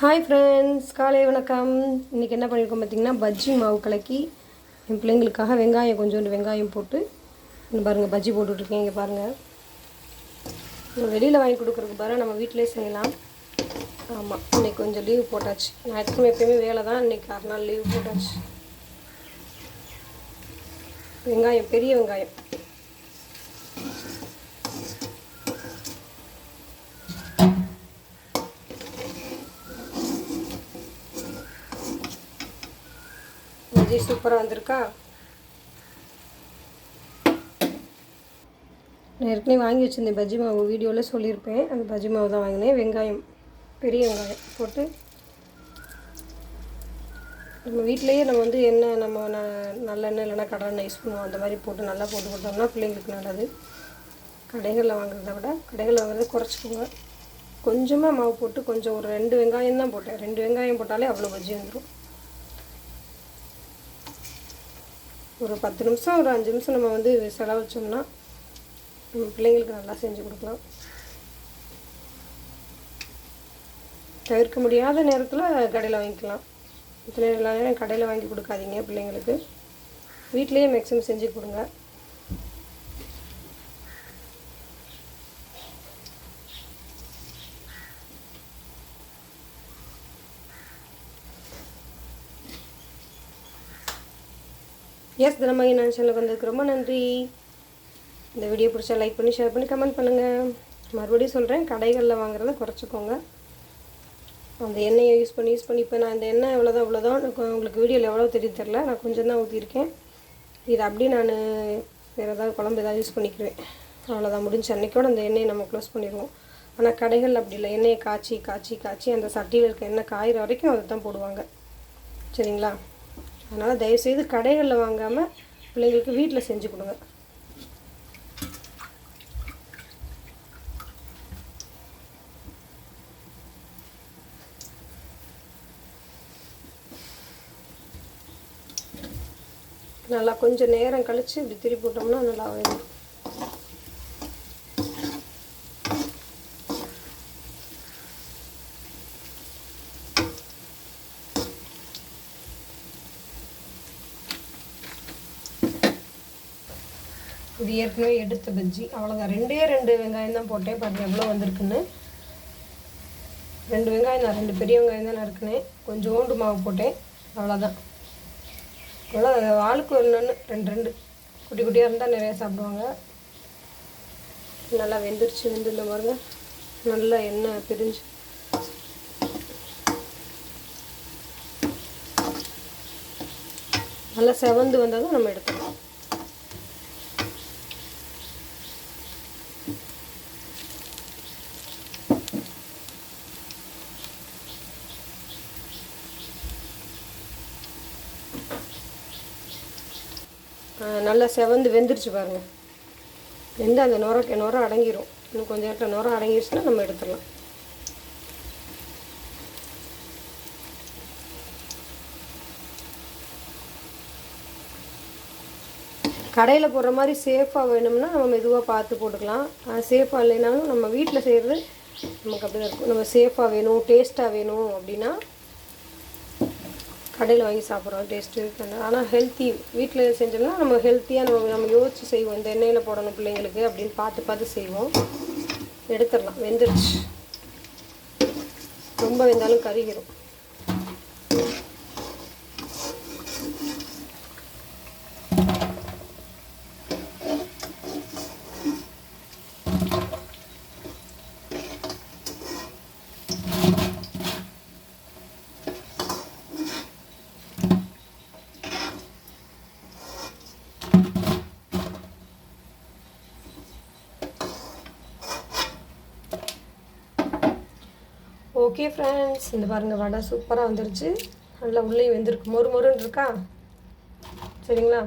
Hi friends காலை வணக்கம். இன்றைக்கி என்ன பண்ணியிருக்கோம் பார்த்திங்கன்னா பஜ்ஜி மாவு கலக்கி என் பிள்ளைங்களுக்காக வெங்காயம் கொஞ்சோண்டு வெங்காயம் போட்டு இங்க பாருங்கள் பஜ்ஜி போட்டுட்ருக்கேன் இங்கே பாருங்கள் வெளியில் வாங்கி கொடுக்குறதுக்கு பாரு நம்ம வீட்டிலே செய்யலாம். ஆமாம் இன்னைக்கு கொஞ்சம் லீவ் போட்டாச்சு. ஞாயிற்றுக்கிழமை எப்பயுமே வேலை தான். இன்றைக்கி அரை நாள் லீவ் போட்டாச்சு. வெங்காயம் பெரிய வெங்காயம். பஜ்ஜி சூப்பராக வந்திருக்கா? நான் ஏற்கனவே வாங்கி வச்சுருந்தேன் பஜ்ஜி மாவு வீடியோவில் சொல்லியிருப்பேன். அந்த பஜ்ஜி மாவு தான் வாங்கினேன். வெங்காயம் பெரிய வெங்காயம் போட்டு. நம்ம வீட்டிலேயே நம்ம வந்து எண்ணெய் நம்ம ந நல்லெண்ணெய் இல்லைன்னா கடலெண்ணெய் யூஸ் பண்ணுவோம். அந்த மாதிரி போட்டு நல்லா போட்டு கொடுத்தோம்னா பிள்ளைங்களுக்கு நல்லது. கடைகளில் வாங்குறத விட கடைகளில் வாங்குறத குறைச்சிக்கோங்க. கொஞ்சமாக மாவு போட்டு கொஞ்சம் ஒரு ரெண்டு வெங்காயம் தான் போட்டேன். ரெண்டு வெங்காயம் போட்டாலே அவ்வளோ பஜ்ஜி வந்துடும் ஒரு பத்து நிமிஷம் ஒரு அஞ்சு நிமிஷம் நம்ம வந்து செலவழிச்சோம்னா நம்ம பிள்ளைங்களுக்கு நல்லா செஞ்சு கொடுக்கலாம். தவிர்க்க முடியாத நேரத்தில் கடையில் வாங்கிக்கலாம். இத்தனை எல்லா நேரம் கடையில் வாங்கி கொடுக்காதீங்க பிள்ளைங்களுக்கு. வீட்லேயே மேக்ஸிமம் செஞ்சு கொடுங்க. எஸ் தினமாக நான் சேனலுக்கு வந்ததுக்கு ரொம்ப நன்றி. இந்த வீடியோ பிடிச்சா லைக் பண்ணி ஷேர் பண்ணி கமெண்ட் பண்ணுங்கள் மறுபடியும் சொல்கிறேன் கடைகளில் வாங்குறத குறைச்சிக்கோங்க. அந்த எண்ணெயை யூஸ் பண்ணி யூஸ் பண்ணி இப்போ நான் இந்த எண்ணெய் எவ்வளோதான் அவ்வளோதான் எனக்கு உங்களுக்கு வீடியோவில் எவ்வளோ தெரியும் தெரில நான் கொஞ்சம் தான் ஊற்றிருக்கேன் இது அப்படியே நான் வேறு ஏதாவது குழம்பு ஏதாவது யூஸ் பண்ணிக்குவேன் அவ்வளோதான் முடிஞ்ச அன்னைக்கோட அந்த எண்ணெயை நம்ம க்ளோஸ் பண்ணிடுவோம். ஆனால் கடைகள் அப்படி இல்லை. எண்ணெயை காய்ச்சி காய்ச்சி காய்ச்சி அந்த சட்டியில் இருக்க எண்ணெய் காயிற வரைக்கும் அதை தான் போடுவாங்க. சரிங்களா? அதனால் தயவுசெய்து கடைகளில் வாங்காமல் பிள்ளைங்களுக்கு வீட்டில் செஞ்சு கொடுங்க. நல்லா கொஞ்சம் நேரம் கழித்து இப்படி திருப்பி விட்டோம்னா நல்லா வரும் இது ஏற்கனவே எடுத்த பஜ்ஜி அவ்வளோதான் ரெண்டே ரெண்டு வெங்காயம் தான் போட்டேன். பாருங்க எவ்வளோ வந்திருக்குன்னு. ரெண்டு வெங்காயம் தான் ரெண்டு பெரிய வெங்காயம் தான் நறுக்குனேன் கொஞ்சோண்டு மாவு போட்டேன். அவ்வளோதான் இவ்வளோ ஆளுக்கு ஒன்று ரெண்டு ரெண்டு. குட்டி குட்டியாக இருந்தால் நிறையா சாப்பிடுவாங்க. நல்லா வெந்துருச்சு வெந்துள்ள பாருங்க. நல்லா எண்ணெய் பிரிஞ்சு. நல்லா செவந்து வந்ததும் நம்ம எடுத்துக்கலாம். நல்லா செவந்து வெந்துருச்சு பாருங்கள் வெந்து அந்த நுர நுர அடங்கிரும். இன்னும் கொஞ்சம் நேரத்தில் நுர அடங்கிடுச்சுன்னா நம்ம எடுத்துடலாம். கடையில் போடுற மாதிரி சேஃபாக வேணும்னா நம்ம மெதுவாக பார்த்து போட்டுக்கலாம். சேஃபாக இல்லைனாலும் நம்ம வீட்டில் செய்கிறது நமக்கு அப்படி தான் இருக்கும். நம்ம சேஃபாக வேணும் டேஸ்ட்டாக வேணும் அப்படின்னா கடையில் வாங்கி சாப்பிட்றோம் டேஸ்ட்டு ஆனால் ஹெல்த்தி வீட்டில் செஞ்சோம்னா நம்ம ஹெல்த்தியாக நம்ம நம்ம யோசிச்சு செய்வோம். இந்த எண்ணெயில் போடணும் பிள்ளைங்களுக்கு அப்படின்னு பார்த்து பார்த்து செய்வோம். எடுத்துடலாம். வெந்துருச்சு. ரொம்ப வெந்தாலும் கருகிரும். ஓகே ஃப்ரெண்ட்ஸ் இந்த பாருங்கள் வடை சூப்பராக வந்துருச்சு. நல்லா உள்ளேயும் வெந்திருக்கு. மொறு மொறுன்னு இருக்கா? சரிங்களா?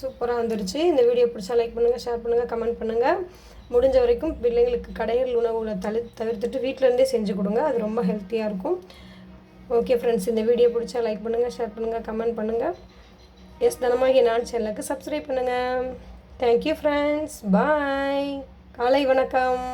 சூப்பராக வந்துருச்சு. இந்த வீடியோ பிடிச்சா லைக் பண்ணுங்கள் ஷேர் பண்ணுங்கள் கமெண்ட் பண்ணுங்கள் முடிஞ்ச வரைக்கும் பிள்ளைங்களுக்கு கடைகள் உணவுகளை தளி தவிர்த்துட்டு வீட்டிலேருந்தே செஞ்சு கொடுங்க. அது ரொம்ப ஹெல்த்தியாக இருக்கும். ஓகே ஃப்ரெண்ட்ஸ் இந்த வீடியோ பிடிச்சா லைக் பண்ணுங்கள் ஷேர் பண்ணுங்கள் கமெண்ட் பண்ணுங்கள் எஸ் தனமாகிய நான் சேனலுக்கு சப்ஸ்கிரைப் பண்ணுங்கள் தேங்க்யூ ஃப்ரெண்ட்ஸ் பாய் காலை வணக்கம்.